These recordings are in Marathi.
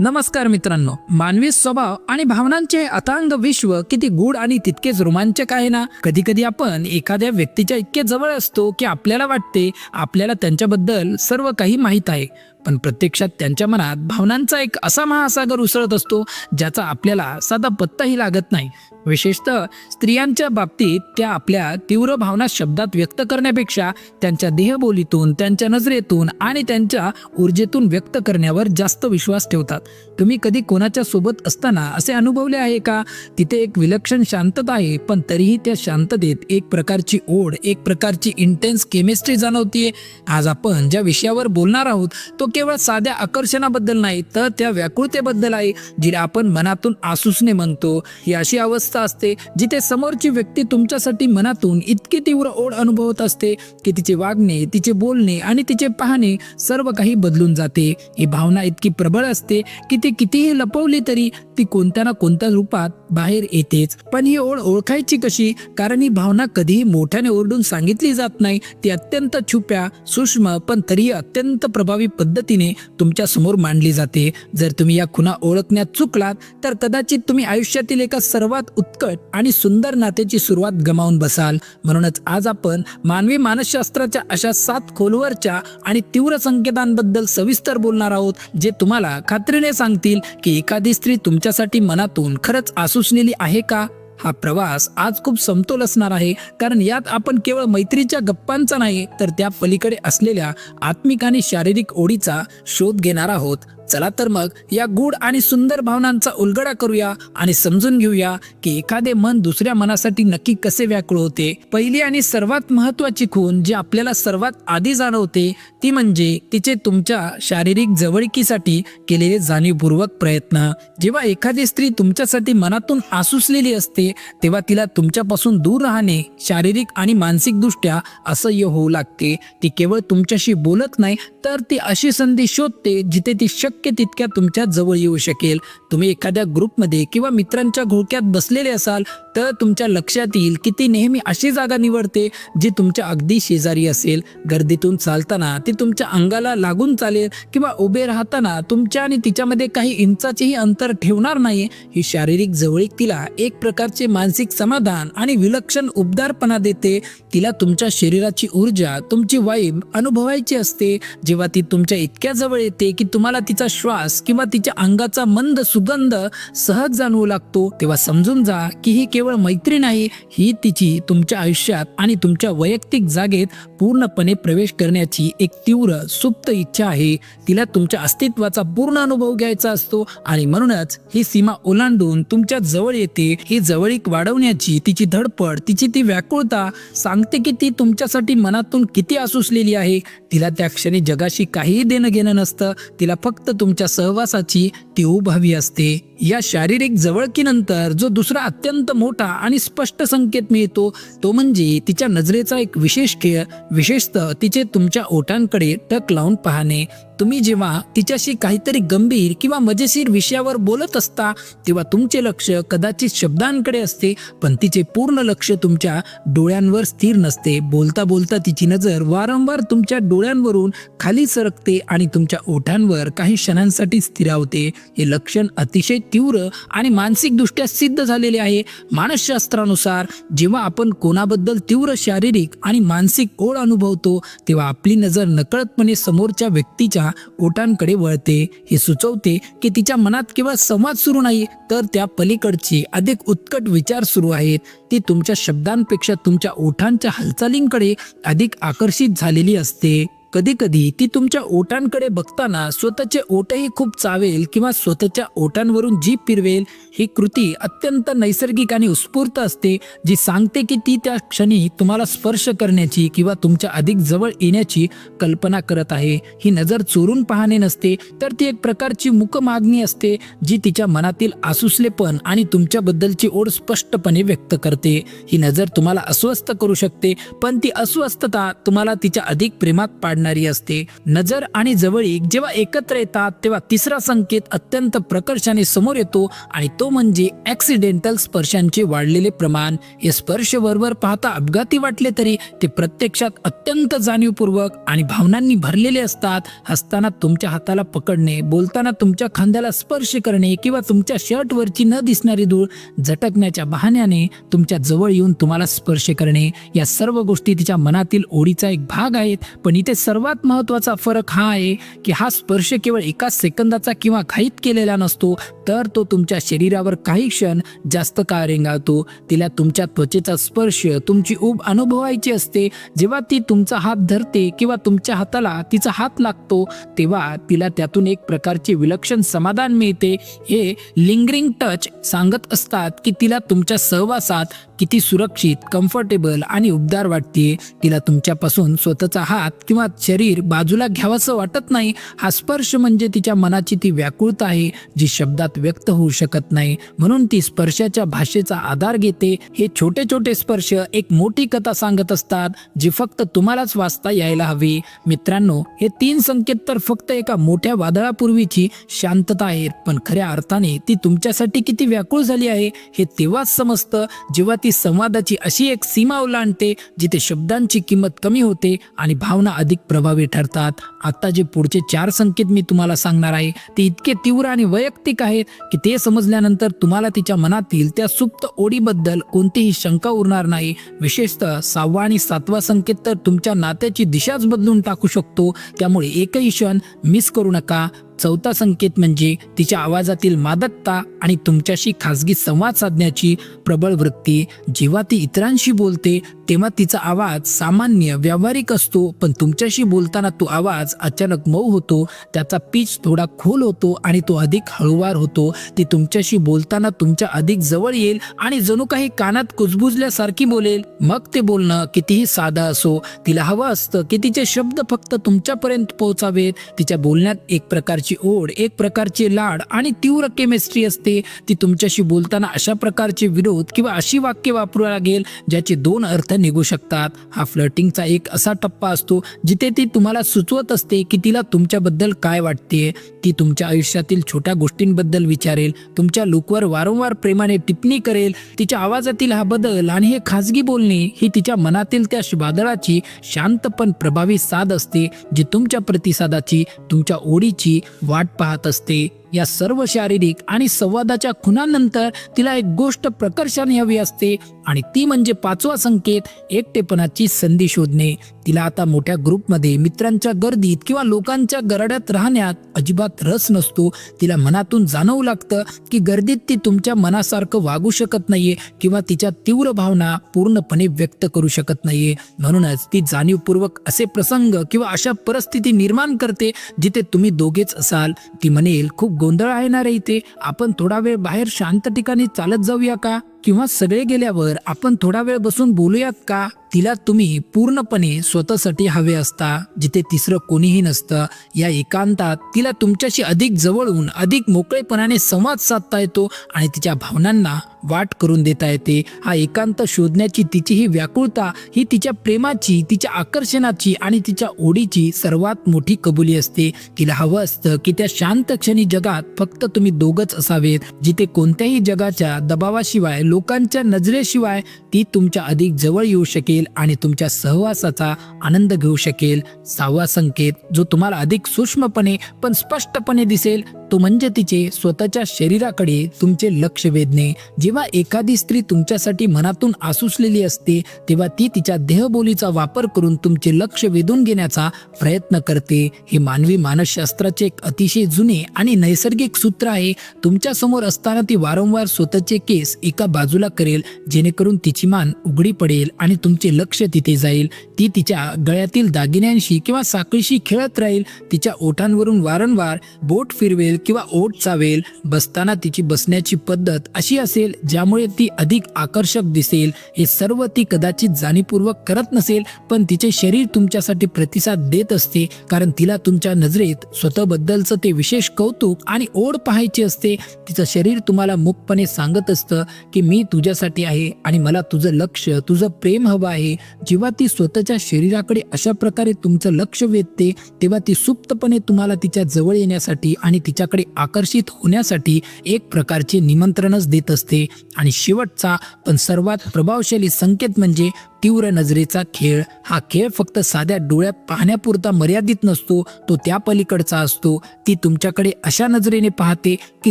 नमस्कार मित्रांनो मानवी स्वभाव आणि भावनांचे अथांग विश्व किती गूढ आणि तितकेच रोमांचक आहे ना? कधी कधी आपण एखाद्या व्यक्तीच्या इतके जवळ असतो की आपल्याला वाटते आपल्याला त्यांच्याबद्दल सर्व काही माहीत आहे. पण प्रत्यक्षात त्यांच्या मनात भावनांचा एक असा महासागर उसळत असतो ज्याचा आपल्याला साधा पत्ताही लागत नाही. विशेषतः स्त्रियांच्या बाबतीत त्या आपल्या तीव्र भावना शब्दात व्यक्त करण्यापेक्षा त्यांच्या देहबोलीतून त्यांच्या नजरेतून आणि त्यांच्या ऊर्जेतून व्यक्त करण्यावर जास्त विश्वास ठेवतात. तुम्ही कधी कोणाच्या सोबत असताना असे अनुभवले आहे का? तिथे एक विलक्षण शांतता आहे पण तरीही त्या शांततेत एक प्रकारची ओढ एक प्रकारची इंटेन्स केमिस्ट्री जाणवतीये. आज आपण ज्या विषयावर बोलणार आहोत तो केवळ साध्या आकर्षणाबद्दल नाही तर त्या व्याकुळतेबद्दल आहे जिला आपण मनातून आसूसने म्हणतो. ही अशी अवस्था असते जिथे समोरची व्यक्ती तुमच्यासाठी मनातून इतकी तीव्र ओढ अनुभवत असते की तिचे वागणे तिचे बोलणे आणि तिचे पाहणे सर्व काही बदलून जाते. ही भावना इतकी प्रबळ असते की ती कितीही लपवली तरी ती कोणत्या ना कोणत्या रूपात बाहेर येतेच. पण ही ओळ ओळखायची कशी? कारण ही भावना कधीही मोठ्याने ओरडून सांगितली जात नाही. ती अत्यंत छुप्या सूक्ष्म पण तरीही अत्यंत प्रभावी पद्धतीने तुमच्यासमोर मांडली जाते. जर तुम्ही या खुणा ओळखण्यात चुकलात तर कदाचित तुम्ही आयुष्यातील एका सर्वात उत्कट आणि सुंदर नात्याची सुरुवात गमावून बसाल. म्हणूनच आज आपण मानवी मानसशास्त्राच्या अशा सात खोलवरच्या आणि तीव्र संकेतांबद्दल सविस्तर बोलणार आहोत जे तुम्हाला खात्रीने सांगतील की एखादी स्त्री तुमच्या तुमच्यासाठी मनातून खरंच आसुसलेली आहे का? हा प्रवास आज खूप समतोल असणार आहे. कारण यात आपण केवळ मैत्रीच्या गप्पांचा नाही तर त्या पलीकडे असलेल्या आत्मिक आणि शारीरिक ओढीचा शोध घेणार आहोत. चला तर मग या गूढ आणि सुंदर भावनांचा उलगडा करूया आणि समजून घेऊया की एखादे मन दुसऱ्या मनासाठी नक्की कसे व्याकुळ होते. पहिली आणि सर्वात महत्वाची खूण जी आपल्याला सर्वात आधी जाणवते ती म्हणजे तिचे तुमच्या शारीरिक जवळकीसाठी केलेले जाणीवपूर्वक प्रयत्न. जेव्हा एखादी स्त्री तुमच्यासाठी मनातून आसुसलेली असते तेव्हा तिला तुमच्यापासून दूर राहणे शारीरिक आणि मानसिकदृष्ट्या असह्य होऊ लागते. ती केवळ तुमच्याशी बोलत नाही तर ती अशी संधी शोधते जिथे ती शक्य तितक्या तुमच्या जवळ येऊ शकेल. तुम्ही एखाद्या ग्रुपमध्ये किंवा मित्रांच्या घोळक्यात बसलेले असाल तर तुमच्या लक्षात येईल की ती नेहमी अशी जागा निवडते जी तुमच्या अगदी शेजारी असेल. गर्दीतून चालताना ती तुमच्या अंगाला लागून चालेल किंवा उभे राहताना तुमच्या आणि तिच्यामध्ये काही इंचाचेही अंतर ठेवणार नाही ही शारीरिक जवळीक तिला एक प्रकारचे मानसिक समाधान आणि विलक्षण उबदारपणा देते. तिला तुमच्या शरीराची ऊर्जा तुमची वाईब अनुभवायची असते. जेव्हा ती तुमच्या इतक्या जवळ येते की तुम्हाला तिचा श्वास किंवा तिच्या अंगाचा मंद सुगंध सहज जाणवू लागतो तेव्हा समजून जा की ही केवळ मैत्री नाही ही तिची तुमच्या आयुष्यात आणि तुमच्या वैयक्तिक जागेत पूर्णपणे प्रवेश करण्याची एक तीव्र सुप्त इच्छा आहे. तिला तुमच्या अस्तित्वाचा पूर्ण अनुभव घ्यायचा असतो आणि म्हणूनच ही सीमा ओलांडून तुमच्या जवळ येते. ही जवळीक वाढवण्याची तिची धडपड तिची ती व्याकुळता सांगते की ती तुमच्यासाठी मनातून किती आसुसलेली आहे. तिला त्या क्षणी जगाशी काहीही देणं घेणं नसतं. तिला फक्त तुमच्या सहवासाची ती उभावी असते. या शारीरिक जवळकीनंतर जो दुसरा अत्यंत मोठा आणि स्पष्ट संकेत मिळतो तो म्हणजे तिच्या नजरेचा एक विशेष खेळ विशेषतः तिचे तुमच्या ओठांकडे टक लावून पाहणे. तुम्ही जेव्हा तिच्याशी काहीतरी गंभीर किंवा मजेशीर विषयावर बोलत असता तेव्हा तुमचे लक्ष कदाचित शब्दांकडे असते पण तिचे पूर्ण लक्ष तुमच्या डोळ्यांवर स्थिर नसते. बोलता बोलता तिची नजर वारंवार तुमच्या डोळ्यांवरून खाली सरकते आणि तुमच्या ओठांवर काही क्षणांसाठी स्थिरावते. हे लक्षण अतिशय तीव्र आणि मानसिकदृष्ट्या सिद्ध झालेले आहे. मानसशास्त्रानुसार जेव्हा आपण कोणाबद्दल तीव्र शारीरिक आणि मानसिक ओढ अनुभवतो तेव्हा आपली नजर नकळतपणे समोरच्या व्यक्तीच्या ओठांकडे वळते. हे सुचवते की तिच्या मनात केवळ संवाद सुरू नाही तर त्या पलीकडचे अधिक उत्कट विचार सुरू आहेत. ती तुमच्या शब्दांपेक्षा तुमच्या ओठांच्या हालचालींकडे अधिक आकर्षित झालेली असते. कधी कधी ती तुमच्या ओटांकडे बघताना स्वतःचे ओटही खूप चावेल किंवा स्वतःच्या ओटांवरून जीभ फिरवेल ही कृती अत्यंत नैसर्गिक आणि उत्स्फूर्त असते जी सांगते की ती त्या क्षणी तुम्हाला स्पर्श करण्याची किंवा तुमच्या अधिक जवळ येण्याची कल्पना करत आहे. ही नजर चोरून पाहणे नसते तर ती एक प्रकारची मुक मागणी असते जी तिच्या मनातील आसुसलेपण आणि तुमच्याबद्दलची ओढ स्पष्टपणे व्यक्त करते. ही नजर तुम्हाला अस्वस्थ करू शकते पण ती अस्वस्थता तुम्हाला तिच्या अधिक प्रेमात पाड काढणारी असते. नजर आणि जवळीक जेव्हा एकत्र येतात तेव्हा तिसरा संकेत अत्यंत प्रकर्षाने समोर येतो आणि तो म्हणजे ऍक्सिडेंटल स्पर्शांचे वाढलेले प्रमाण. हे स्पर्श वरवर पाहता अपघाती वाटले तरी ते प्रत्यक्षात अत्यंत जाणीवपूर्वक आणि भावनांनी भरलेले असतात. हसताना तुमच्या हाताला पकडणे बोलताना तुमच्या खांद्याला स्पर्श करणे किंवा तुमच्या शर्टवरची न दिसणारी धूळ झटकण्याच्या बहाण्याने तुमच्या जवळ येऊन तुम्हाला स्पर्श करणे. या सर्व गोष्टी तिच्या मनातील ओढीचा एक भाग आहेत पण इथे सर्वात महत्त्वाचा फरक हा आहे की हा स्पर्श केवळ एका सेकंदाचा किंवा घाईत केलेला नसतो तर तो तुमच्या शरीरावर काही क्षण जास्त काळ रेंगाळतो तिला तुमच्या त्वचेचा स्पर्श तुमची ऊब अनुभवायची असते. जेव्हा ती तुमचा हात धरते किंवा तुमच्या हाताला तिचा हात लागतो तेव्हा तिला त्यातून एक प्रकारचे विलक्षण समाधान मिळते. हे लिंगरिंग टच सांगत असतात की तिला तुमच्या सहवासात किती सुरक्षित कम्फर्टेबल आणि उबदार वाटते. तिला तुमच्यापासून स्वतःचा हात किंवा शरीर बाजूला घ्यावंसं वाटत नाही हा स्पर्श म्हणजे तिच्या मनाची ती व्याकुळता आहे जी शब्दात व्यक्त होऊ शकत नाही. म्हणून ती स्पर्शाच्या भाषेचा आधार घेते. हे छोटे छोटे स्पर्श एक मोठी कथा सांगत असतात जी फक्त तुम्हालाच वाचता यायला हवी. मित्रांनो हे तीन संकेत तर फक्त एका मोठ्या वादळापूर्वीची शांतता आहेत पण खऱ्या अर्थाने ती तुमच्यासाठी किती व्याकुळ झाली आहे हे तेव्हाच समजतं जेव्हा ती संवादाची अशी एक सीमा ओलांडते जिथे शब्दांची किंमत कमी होते आणि भावना अधिक प्रभावी ठरतात. आत्ता जे पुढचे चार संकेत मी तुम्हाला सांगणार आहे ते इतके तीव्र आणि वैयक्तिक आहेत की ते समजल्यानंतर तुम्हाला तिच्या मनातील त्या सुप्त ओढीबद्दल कोणतीही शंका उरणार नाही. विशेषतः सहावा आणि सातवा संकेत तर तुमच्या नात्याची दिशाच बदलून टाकू शकतो. त्यामुळे एकही क्षण मिस करू नका. चौथा संकेत म्हणजे तिच्या आवाजातील मादकता आणि तुमच्याशी खासगी संवाद साधण्याची प्रबळ वृत्ती. जेव्हा ती इतरांशी बोलते तेव्हा तिचा आवाज सामान्य व्यावहारिक असतो पण तुमच्याशी बोलताना तो आवाज अचानक मऊ होतो त्याचा पीच थोडा खोल होतो आणि तो अधिक हळूवार होतो. ती तुमच्याशी बोलताना तुमच्या अधिक जवळ येईल आणि जणू काही कानात कुजबुजल्यासारखी बोलेल. मग ते बोलणं कितीही साधं असो तिला हवं असतं की तिचे शब्द फक्त तुमच्यापर्यंत पोहोचावेत. तिच्या बोलण्यात एक प्रकारची ओढ एक प्रकारचे लाड आणि तीव्र केमिस्ट्री असते. ती तुमच्याशी बोलताना अशा प्रकारचे विरोध किंवा अशी वाक्य वापरू लागेल ज्याचे दोन अर्थ निघू शकतात. हा फ्लर्टिंगचा एक असा टप्पा असतो जिथे ती तुम्हाला सुचवत असते की तिला तुमच्याबद्दल काय वाटते. ती तुमच्या आयुष्यातील छोट्या गोष्टींबद्दल विचारेल तुमच्या लुकवर वारंवार प्रेमाने टिप्पणी करेल तिच्या आवाजातील हा बदल आणि हे खाजगी बोलणे ही तिच्या मनातील त्या वादळाची शांत पण प्रभावी साध असते जी तुमच्या प्रतिसादाची तुमच्या ओढीची वाट पाहत असते. या सर्व शारीरिक आणि संवादाच्या खुनानंतर तिला एक गोष्ट प्रकर्षाने हवी असते आणि ती म्हणजे पाचवा संकेत एकटेपणाची संधी शोधणे. तिला आता मोठ्या ग्रुपमध्ये मित्रांच्या गर्दीत किंवा लोकांच्या गरड्यात राहण्यात अजिबात रस नसतो. तिला मनातून जाणवू लागतं की गर्दीत ती तुमच्या मनासारखं वागू शकत नाहीये किंवा तिच्या तीव्र भावना पूर्णपणे व्यक्त करू शकत नाहीये. म्हणूनच ती जाणीवपूर्वक असे प्रसंग किंवा अशा परिस्थिती निर्माण करते जिथे तुम्ही दोघेच असाल. ती म्हणेल खूप गोंधळ आहे ना रे इथे? आपण थोडा वेळ बाहेर शांत ठिकाणी चालत जाऊया का? किंवा सगळे गेल्यावर आपण थोडा वेळ बसून बोलूयात का? तिला तुम्ही पूर्णपणे स्वतःसाठी हवे असता जिथे तिसरं कोणीही नसतं. या एकांतात तिला तुमच्याशी अधिक जवळून अधिक मोकळेपणाने संवाद साधता येतो आणि तिच्या भावनांना वाट करून देता येते. हा एकांत शोधण्याची तिची ही व्याकुळता ही तिच्या प्रेमाची तिच्या आकर्षणाची आणि तिच्या ओढीची सर्वात मोठी कबुली असते. तिला हवं असतं की त्या शांत क्षणी जगात फक्त तुम्ही दोघच असावेत जिथे कोणत्याही जगाच्या दबावाशिवाय लोकांच्या नजरेशिवाय ती तुमच्या अधिक जवळ येऊ शकेल आणि तुमच्या सहवासाचा आनंद घेऊ शकेल. सहावा संकेत जो तुम्हाला अधिक सूक्ष्मपणे पण स्पष्टपणे दिसेल तो म्हणजे तिचे स्वतःच्या शरीराकडे तुमचे लक्ष वेधणे. जेव्हा एखादी स्त्री तुमच्यासाठी मनातून आसुसलेली असते तेव्हा ती तिच्या देहबोलीचा वापर करून तुमचे लक्ष वेधून घेण्याचा प्रयत्न करते. हे मानवी मानसशास्त्राचे एक अतिशय जुने आणि नैसर्गिक सूत्र आहे. तुमच्यासमोर असताना ती वारंवार स्वतःचे केस एका बाजूला करेल जेणेकरून तिची मान उघडी पडेल आणि तुमचे लक्ष तिथे जाईल. ती तिच्या गळ्यातील दागिन्यांशी किंवा साखळीशी खेळत राहील. तिच्या ओठांवरून वारंवार बोट फिरवेल किंवा ओठ चावेल बसताना तिची बसण्याची पद्धत अशी असेल ज्यामुळे ती अधिक आकर्षक दिसेल. हे सर्व ती कदाचित जाणीवपूर्वक करत नसेल पण तिचे शरीर तुमच्यासाठी प्रतिसाद देत असते कारण तिला तुमच्या नजरेत स्वतःबद्दलचं ते विशेष कौतुक आणि ओढ पाहायची असते. तिचं शरीर तुम्हाला मुखपणे सांगत असतं की मी तुझ्यासाठी आहे आणि मला तुझं लक्ष तुझं प्रेम हवं आहे. जेव्हा ती स्वतःच्या शरीराकडे अशा प्रकारे तुमचं लक्ष वेधते तेव्हा ती सुप्तपणे तुम्हाला तिच्या जवळ येण्यासाठी आणि तिच्या तिच्याकडे आकर्षित होण्यासाठी एक प्रकारचे निमंत्रणच देत असते. आणि शेवटचा पण सर्वात प्रभावशाली संकेत म्हणजे तीव्र नजरेचा खेळ. हा खेळ फक्त साध्या डोळ्यात पाहण्यापुरता मर्यादित नसतो तो त्या पलीकडचा असतो. ती तुमच्याकडे अशा नजरेने पाहते की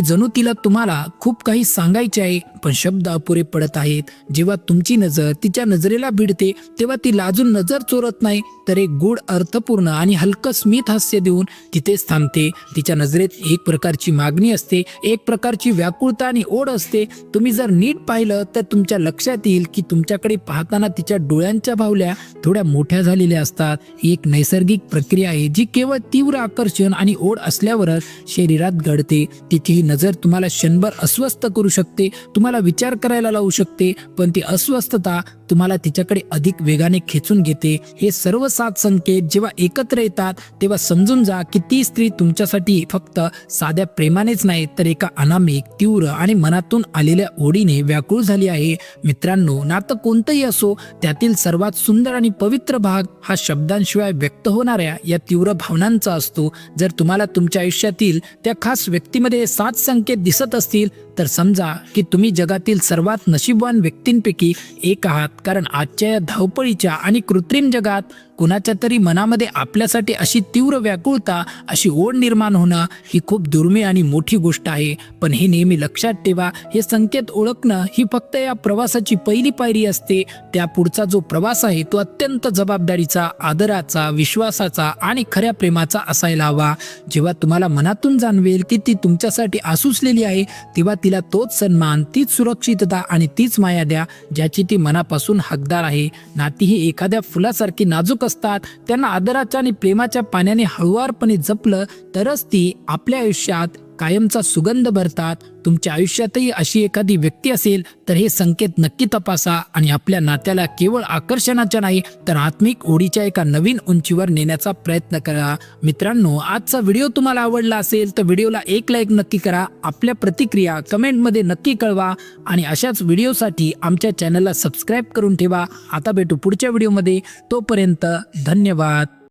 जणू तिला तुम्हाला खूप काही सांगायचे आहे पण शब्द अपुरे पडत आहेत. जेव्हा तुमची नजर तिच्या नजरेला भिडते तेव्हा ती लाजून नजर चोरत नाही तर एक गूढ अर्थपूर्ण आणि हलकं स्मित हास्य देऊन तिथेच थांबते. तिच्या नजरेत एक प्रकारची मागणी असते एक प्रकारची व्याकुळता आणि ओढ असते. तुम्ही जर नीट पाहिलं तर तुमच्या लक्षात येईल की तुमच्याकडे पाहताना तिच्या डोळ्यांच्या बाहुल्या थोड्या मोठ्या झालेल्या असतात. ही एक नैसर्गिक प्रक्रिया आहे जी केवळ तीव्र आकर्षण आणि ओढ असल्यावरच शरीरात घडते. तिची ही नजर तुम्हाला क्षणभर अस्वस्थ करू शकते तुम्हाला विचार करायला लावू शकते पण ती अस्वस्थता तुम्हाला तिच्याकडे अधिक वेगाने खेचून घेते. हे सर्व सात संकेत जेव्हा एकत्र येतात तेव्हा समजून जा की ती स्त्री तुमच्यासाठी फक्त साध्या प्रेमानेच नाही तर एका अनामिक तीव्र आणि मनातून आलेल्या ओढीने व्याकुळ झाली आहे. मित्रांनो नातं कोणतंही असो त्यातील सर्वात सुंदर आणि पवित्र भाग हा शब्दांशिवाय व्यक्त होणाऱ्या या तीव्र भावनांचा असतो. जर तुम्हाला तुमच्या आयुष्यातील त्या खास व्यक्तीमध्ये सात संकेत दिसत असतील तर समजा की तुम्ही जगातील सर्वात नशीबवान व्यक्तींपैकी एक आहात. कारण आजच्या या धावपळीच्या आणि कृत्रिम जगात कुणाच्या तरी मनामध्ये आपल्यासाठी अशी तीव्र व्याकुळता अशी ओढ निर्माण होणं ही खूप दुर्मिळ आणि मोठी गोष्ट आहे. पण हे नेहमी लक्षात ठेवा हे संकेत ओळखणं ही फक्त या प्रवासाची पहिली पायरी असते. त्या पुढचा जो प्रवास आहे तो अत्यंत जबाबदारीचा आदराचा विश्वासाचा आणि खऱ्या प्रेमाचा असायला हवा. जेव्हा तुम्हाला मनातून जाणवेल की ती तुमच्यासाठी आसुसलेली आहे तेव्हा तिला तोच सन्मान तीच सुरक्षितता आणि तीच माया द्या ज्याची ती मनापासून हकदार आहे. नाती ही एखाद्या फुलासारखी नाजूक असतात. त्यांना आदराच्या आणि प्रेमाच्या पाण्याने हळुवारपणे जपलं तरच ती आपल्या आयुष्यात कायमचा सुगंध भरतात तुमच्या आयुष्यातही अशी एखादी व्यक्ती असेल तर हे संकेत नक्की तपासा आणि आपल्या नात्याला केवळ आकर्षणाच्या नाही तर आत्मिक ओढीच्या एका नवीन उंचीवर नेण्याचा प्रयत्न करा. मित्रांनो आजचा व्हिडिओ तुम्हाला आवडला असेल तर व्हिडिओला एक लाईक नक्की करा. आपल्या प्रतिक्रिया कमेंटमध्ये नक्की कळवा आणि अशाच व्हिडिओसाठी आमच्या चॅनलला सबस्क्राईब करून ठेवा. आता भेटू पुढच्या व्हिडिओमध्ये. तोपर्यंत धन्यवाद.